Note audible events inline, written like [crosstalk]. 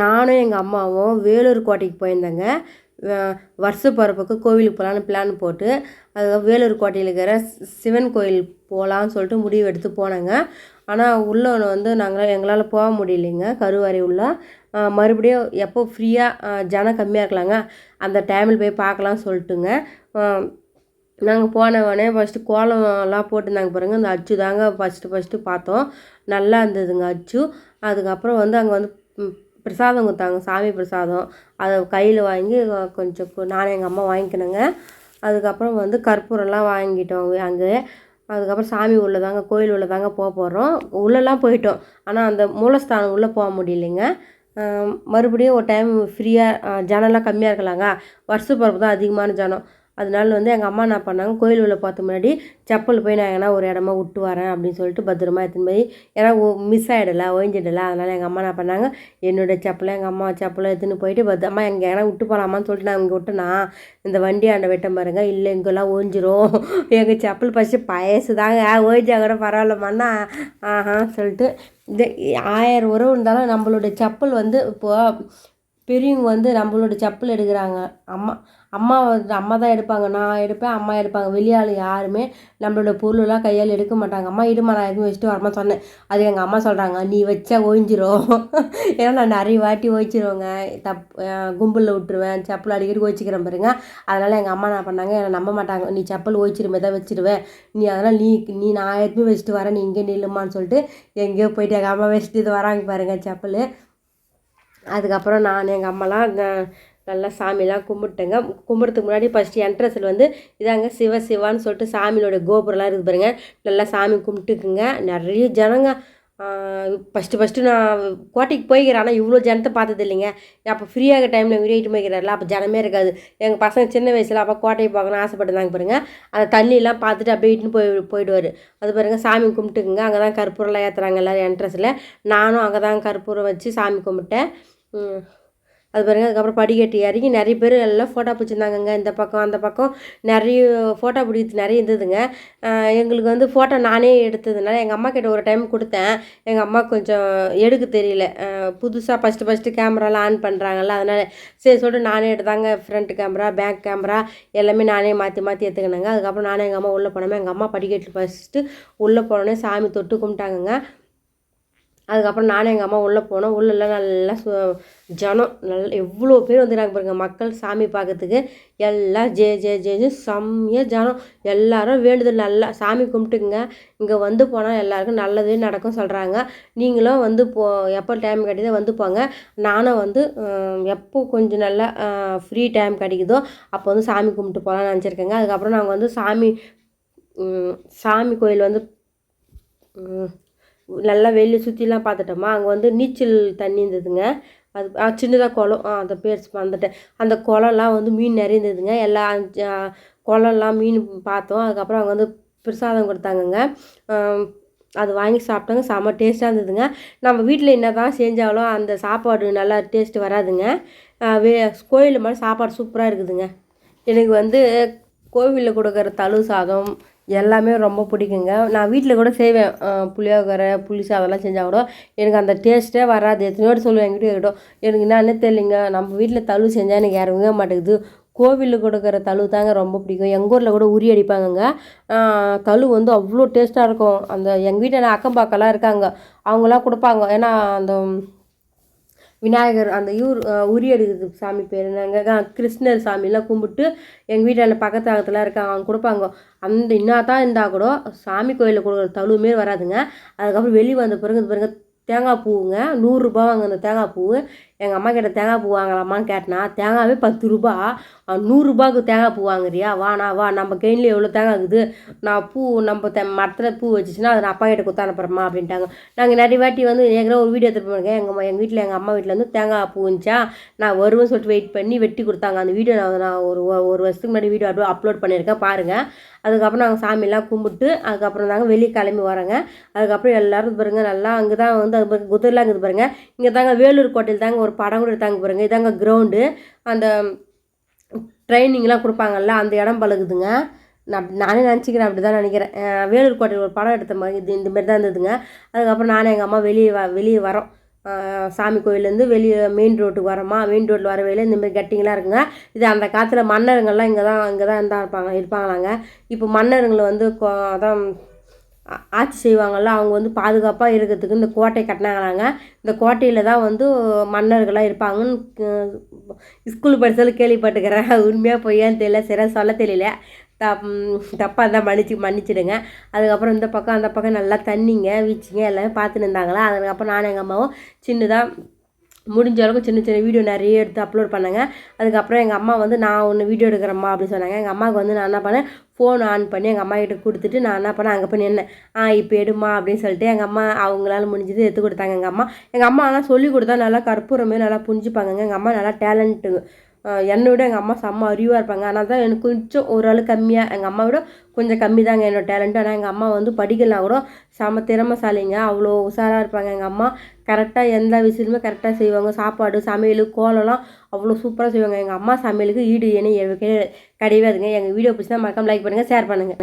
நானும் எங்கள் அம்மாவும் வேலூர் கோட்டைக்கு போயிருந்தேங்க. வருஷ பிறப்புக்கு கோவிலுக்கு போகலான்னு பிளான் போட்டு அதுக்கப்புறம் வேலூர் கோட்டையில் இருக்கிற சிவன் கோயில் போகலான்னு சொல்லிட்டு முடிவு எடுத்து போனேங்க. ஆனால் உள்ளே வந்து நாங்கள் எங்களால் போக முடியலைங்க கருவறை உள்ள. மறுபடியும் எப்போ ஃப்ரீயாக ஜனம் கம்மியாக இருக்கலாங்க அந்த டைமில் போய் பார்க்கலாம்னு சொல்லிட்டுங்க. நாங்கள் போன உடனே ஃபஸ்ட்டு கோலம்லாம் போட்டுருந்தாங்க பாருங்கள் அந்த அச்சு தாங்க ஃபஸ்ட்டு ஃபஸ்ட்டு பார்த்தோம். நல்லா இருந்ததுங்க அச்சு. அதுக்கப்புறம் வந்து அங்கே வந்து பிரசாதம் கொடுத்தாங்க சாமி பிரசாதம். அதை கையில் வாங்கி கொஞ்சம் நானும் எங்கள் அம்மா வாங்கிக்கினேங்க. அதுக்கப்புறம் வந்து கற்பூரம்லாம் வாங்கிட்டோம் அங்கே. அதுக்கப்புறம் சாமி உள்ளே தாங்க கோயில் உள்ளே தாங்க போக போகிறோம் உள்ளெல்லாம் போயிட்டோம். ஆனால் அந்த மூலஸ்தானம் உள்ளே போக முடியலைங்க. மறுபடியும் ஒரு டைம் ஃப்ரீயாக ஜனம்லாம் கம்மியாக இருக்கலாங்க. வருஷ பிறப்பு தான் அதிகமான ஜனம். அதனால வந்து எங்கள் அம்மா என்ன பண்ணாங்க கோயில் உள்ள பார்த்த முன்னாடி செப்பல் போய் நான் எங்கன்னா ஒரு இடமா விட்டு வரேன் அப்படின்னு சொல்லிட்டு பத்திரமா எடுத்துன்னு போய் ஏன்னா மிஸ் ஆகிடல ஒழிஞ்சிடல அதனால் எங்கள் அம்மா என்ன பண்ணாங்க என்னோட செப்பலை எங்கள் அம்மா செப்பலை எடுத்துன்னு போயிட்டு பத்திரமா எங்கே எங்கன்னா விட்டு போகலாமான்னு சொல்லிட்டு நான் இங்கே விட்டேனா இந்த வண்டி ஆண்ட வெட்ட பாருங்க இல்லை இங்கெல்லாம் ஓஞ்சிரும் [laughs] எங்கள் செப்பல் ஃபஸ்ட்டு பயசு தாங்க ஓய்ஞ்சா கூட பரவாயில்லம்மாண்ணா ஆஹா சொல்லிட்டு இது ஆயிரம் உறவு இருந்தாலும் நம்மளோட செப்பல் வந்து இப்போது பெரியவங்க வந்து நம்மளோட செப்பல் எடுக்கிறாங்க. அம்மா அம்மா அம்மா தான் எடுப்பாங்க. நான் எடுப்பேன் அம்மா எடுப்பாங்க. வெளியாள் யாருமே நம்மளோட பொருளெல்லாம் கையால் எடுக்க மாட்டாங்க. அம்மா இடுமா நான் எதுவும் வச்சுட்டு வரமா சொன்னேன். அது எங்கள் அம்மா சொல்கிறாங்க நீ வச்சா ஓய்ஞ்சிரும். [laughs] ஏன்னா நான் நிறைய வாட்டி ஓய்ச்சிருவேங்க. தப் கும்பலில் விட்டுருவேன். செப்பல் அடிக்கடி ஓய்ச்சிக்கிறேன் பாருங்க. அதனால் எங்கள் அம்மா என்ன பண்ணாங்க என்னை நம்ப மாட்டாங்க. நீ செப்பல் ஓய்ச்சிருமே தான் வச்சிருவேன் நீ அதனால் நீ நீ நான் எதுவும் வச்சுட்டு வரேன். நீ இங்கே நில்லுமான்னு சொல்லிட்டு எங்கேயோ போயிட்டு எங்கள் அம்மா வச்சுட்டு இது வராங்க பாருங்கள் செப்பல். அதுக்கப்புறம் நான் எங்கள் அம்மாலாம் நல்லா சாமிலாம் கும்பிட்டேங்க. கும்பிட்றதுக்கு முன்னாடி ஃபஸ்ட்டு என்ட்ரன்ஸில் வந்து இதாங்க சிவ சிவான்னு சொல்லிட்டு சாமியோட கோபுரம்லாம் இருக்குது பாருங்க. நல்லா சாமி கும்பிட்டுக்குங்க. நிறைய ஜனங்க ஃபஸ்ட்டு ஃபஸ்ட்டு நான் கோட்டைக்கு போய்க்கிறேன். ஆனால் இவ்வளோ ஜனத்தை பார்த்தது இல்லைங்க. அப்போ ஃப்ரீயாக டைமில் வீடியோட்டு போய்க்கிறாரில்ல அப்போ ஜனமே இருக்காது. எங்கள் பசங்க சின்ன வயசில் அப்போ கோட்டைக்கு போகணும்னு ஆசைப்பட்டுருந்தாங்க பாருங்கள் அந்த தண்ணியெல்லாம் பார்த்துட்டு அப்படியே இட்டுன்னு போய் போயிடுவார். அது பாருங்கள் சாமி கும்பிட்டுக்குங்க. அங்கே தான் கற்பூரம்லாம் ஏற்றுறாங்க எல்லோரும் என்ட்ரன்ஸில் நானும் அங்கே தான் கற்பூரம் வச்சு சாமி கும்பிட்டேன். அது பாருங்கள் அதுக்கப்புறம் படிக்கட்டு இறங்கி நிறைய பேர் எல்லாம் ஃபோட்டோ பிடிச்சிருந்தாங்கங்க. இந்த பக்கம் அந்த பக்கம் நிறைய ஃபோட்டோ பிடிக்கிறது நிறைய இருந்ததுங்க. எங்களுக்கு வந்து ஃபோட்டோ நானே எடுத்ததுனால எங்கள் அம்மா கிட்ட ஒரு டைம் கொடுத்தேன். எங்கள் அம்மா கொஞ்சம் எடுக்க தெரியல. புதுசாக ஃபஸ்ட்டு ஃபஸ்ட்டு கேமராலாம் ஆன் பண்ணுறாங்கல்ல அதனால் சரி சொல்லிட்டு நானே எடுத்தாங்க. ஃப்ரண்ட் கேமரா பேக் கேமரா எல்லாமே நானே மாற்றி மாற்றி எடுத்துக்கினாங்க. அதுக்கப்புறம் நானே எங்கள் அம்மா உள்ளே போனோமே. எங்கள் அம்மா படிக்கட்டு ஃபஸ்ட்டு உள்ளே போனோடனே சாமி தொட்டு கும்பிட்டாங்கங்க. அதுக்கப்புறம் நானும் எங்கள் அம்மா உள்ளே போனோம். உள்ளெல்லாம் நல்லா சு ஜனம் நல்ல எவ்வளோ பேர் வந்துடுறாங்க பாருங்கள் மக்கள் சாமி பார்க்கறதுக்கு எல்லாம் ஜே ஜே ஜேஜு செம்மையாக ஜனம். எல்லாரும் வேண்டுதல் நல்லா சாமி கும்பிட்டுக்குங்க. இங்கே வந்து போனால் எல்லாருக்கும் நல்லதே நடக்கும் சொல்கிறாங்க நீங்களும் வந்து போ எப்போ டைம் கிடைக்குதோ வந்து போங்க. நானும் வந்து எப்போ கொஞ்சம் நல்லா ஃப்ரீ டைம் கிடைக்குதோ அப்போ வந்து சாமி கும்பிட்டு போகலான்னு நினச்சிருக்கேங்க. அதுக்கப்புறம் நாங்கள் வந்து சாமி சாமி கோயில் வந்து நல்லா வெளியே சுற்றிலாம் பார்த்துட்டோமா அங்கே வந்து நீச்சல் தண்ணி இருந்ததுங்க. அது சின்னதாக குளம் ஆ அந்த பேர் வந்துட்டேன் அந்த குளம்லாம் வந்து மீன் நிறைய இருந்ததுங்க எல்லா ஜ- குளம்லாம் மீன் பார்த்தோம். அதுக்கப்புறம் அங்கே வந்து பிரசாதம் கொடுத்தாங்கங்க. அது வாங்கி சாப்பிட்டாங்க. செம்ம டேஸ்ட்டாக இருந்ததுங்க. நம்ம வீட்டில் என்ன தான் செஞ்சாலும் அந்த சாப்பாடு நல்லா டேஸ்ட் வராதுங்க. வே கோயில் மாதிரி சாப்பாடு சூப்பராக இருக்குதுங்க. எனக்கு வந்து கோவிலில் கொடுக்குற தழு சாதம் எல்லாமே ரொம்ப பிடிக்குங்க. நான் வீட்டில் கூட செய்வேன். புளியோகரை புளி சாதம்லாம் செஞ்சால் கூட எனக்கு அந்த டேஸ்ட்டே வராது. எத்தனையோடு சொல்லுவேன் என்கிட்ட இருக்கட்டும் எனக்கு என்னன்னே தெரியலைங்க? நம்ம வீட்டில் தழு செஞ்சால் எனக்கு இறங்கவே மாட்டேங்குது. கோவிலில் கொடுக்குற தழு தாங்க ரொம்ப பிடிக்கும். எங்கள் ஊரில் கூட உரி அடிப்பாங்கங்க. தழு வந்து அவ்வளோ டேஸ்ட்டாக இருக்கும். அந்த எங்கள் வீட்டில் அக்கம் பக்கம்லாம் இருக்காங்க. அவங்களாம் கொடுப்பாங்க. ஏன்னா அந்த விநாயகர் அந்த ஊர் உரி சாமி பேர் என்னங்க கிருஷ்ணர் சாமிலாம் கும்பிட்டு எங்கள் வீட்டில் பக்கத்து பக்கத்தில் இருக்காங்க. அவங்க கொடுப்பாங்க. அந்த இன்னா தான் இருந்தால் கூட சாமி கோயிலில் கொடுக்குற தழுவுமே வராதுங்க. அதுக்கப்புறம் வெளியே வந்த பிறகு இது பாருங்க தேங்காய் பூவுங்க. நூறுரூபா வாங்க அந்த தேங்காய் பூ எங்கள் அம்மா கிட்ட தேங்காய் பூ வாங்கலாமான்னு கேட்டனா தேங்காவே பத்து ரூபா. நூறுரூபாக்கு தேங்காய் பூ வாங்குறியா? வாண்ணா வா நம்ம கையில் எவ்வளோ தேங்காய் இருக்குது? நான் பூ நம்ம தெ மரத்தில் பூ வச்சுச்சுன்னா அதை நான் அப்பா கிட்ட கொடுத்து அனுப்புகிறேம்மா அப்படின்ட்டாங்க. நாங்கள் நிறைய வாட்டி வந்து ஏற்கனவே ஒரு வீடியோ எடுத்துகிட்டு போயிருக்கேன். எங்கள் எங்கள் வீட்டில் எங்கள் அம்மா வீட்டில் வந்து தேங்காய் பூ இருந்துச்சா நான் வருவேன்னு சொல்லிட்டு வெயிட் பண்ணி வெட்டி கொடுத்தாங்க. அந்த வீடியோ நான் நான் ஒரு ஒரு வருஷத்துக்கு முன்னாடி வீடியோ அப்படியே அப்லோட் பண்ணியிருக்கேன் பாருங்கள் அதுக்கப்புறம் நாங்கள் சாமியெல்லாம் கும்பிட்டு அதுக்கப்புறம் தாங்க வெளியே கிளம்பி வரோங்க. அதுக்கப்புறம் எல்லாரும் பாருங்கள் நல்லா அங்கே தான் வந்து அது பாருங்க குதிரெலாம் இருக்குது பாருங்க. இங்கே தாங்க வேலூர் கோட்டையில் தாங்க ஒரு படம் கூட எடுத்தாங்க பாருங்க. இதாங்க கிரவுண்டு அந்த ட்ரைனிங்லாம் கொடுப்பாங்கல்ல அந்த இடம் பழகுதுங்க. நான் நானே நினச்சிக்கிறேன் அப்படி தான் நினைக்கிறேன். வேலூர் கோட்டையில் ஒரு படம் எடுத்த மாதிரி இது இந்த மாதிரி தான் இருந்ததுங்க. அதுக்கப்புறம் நானும் எங்கள் அம்மா வெளியே வ வெளியே வரோம். சாமி கோயிலேருந்து வெளியே மெயின் ரோட்டுக்கு வரோமா மெயின் ரோட்டில் வர வழியில இந்தமாரி கட்டிங்கெலாம் இருக்குங்க. இது அந்த காலத்தில் மன்னருங்கள்லாம் இங்கே தான் இங்கே தான் இருந்தால் இருப்பாங்க இருப்பாங்களாங்க. இப்போ மன்னருங்களை வந்து கோ அதான் ஆட்சி செய்வாங்கள்ல அவங்க வந்து பாதுகாப்பாக இருக்கிறதுக்கு இந்த கோட்டை கட்டினாங்களாங்க. இந்த கோட்டையில் தான் வந்து மன்னர்களாக இருப்பாங்கன்னு ஸ்கூல் படித்தாலும் கேள்விப்பட்டுக்கிறேன் உண்மையாக பொய்யான்னு தெரியல சரியாக சொல்ல தெரியல. தப் தப்பாக இருந்தால் மன்னிச்சு மன்னிச்சிடுங்க. அதுக்கப்புறம் இந்த பக்கம் அந்த பக்கம் நல்லா தண்ணிங்க வீச்சுங்க எல்லாமே பார்த்துன்னு இருந்தாங்களா. அதுக்கப்புறம் நானும் எங்கள் அம்மாவும் சின்னதாக முடிஞ்ச அளவுக்கு சின்ன சின்ன வீடியோ நிறைய எடுத்து அப்லோட் பண்ணாங்க. அதுக்கப்புறம் எங்கள் அம்மா வந்து நான் ஒன்று வீடியோ எடுக்கிறேம்மா அப்படின்னு சொன்னாங்க. எங்கள் அம்மாவுக்கு வந்து நான் என்ன பண்ணேன் ஃபோன் ஆன் பண்ணி எங்கள் அம்மா கிட்ட கொடுத்துட்டு நான் என்ன பண்ணேன் அங்கே போய் நின்னேன். ஆ இப்போ எடுமா அப்படின்னு சொல்லிட்டு எங்கள் அம்மா அவங்களால முடிஞ்சது எடுத்து கொடுத்தாங்க. எங்கள் அம்மா எங்கள் அம்மா ஆனால் சொல்லி கொடுத்தா நல்லா கற்பூரமே நல்லா புரிஞ்சுப்பாங்க எங்கள் அம்மா நல்லா டேலண்ட்டு என்னை விட எங்கள் அம்மா செம்ம அறிவாக இருப்பாங்க. ஆனால் தான் எனக்கு கொஞ்சம் ஓரளவு கம்மியாக எங்கள் அம்மா விட கொஞ்சம் கம்மி தாங்க என்னோட டேலண்ட்டு ஆனால் எங்கள் அம்மா வந்து படிக்கலாம் கூட செம திறமைசாலிங்க. அவ்வளோ உஷாராக இருப்பாங்க எங்கள் அம்மா. கரெக்டாக எந்த விஷயத்துலையுமே கரெக்டாக செய்வாங்க. சாப்பாடு சமையல் கோலம்லாம் அவ்வளோ சூப்பராக செய்வாங்க. எங்கள் அம்மா சமையலுக்கு ஈடு இணை கிடையாதுங்க. எங்கள் வீடியோ பிடிச்சா மறக்காம லைக் பண்ணுங்கள் ஷேர் பண்ணுங்கள்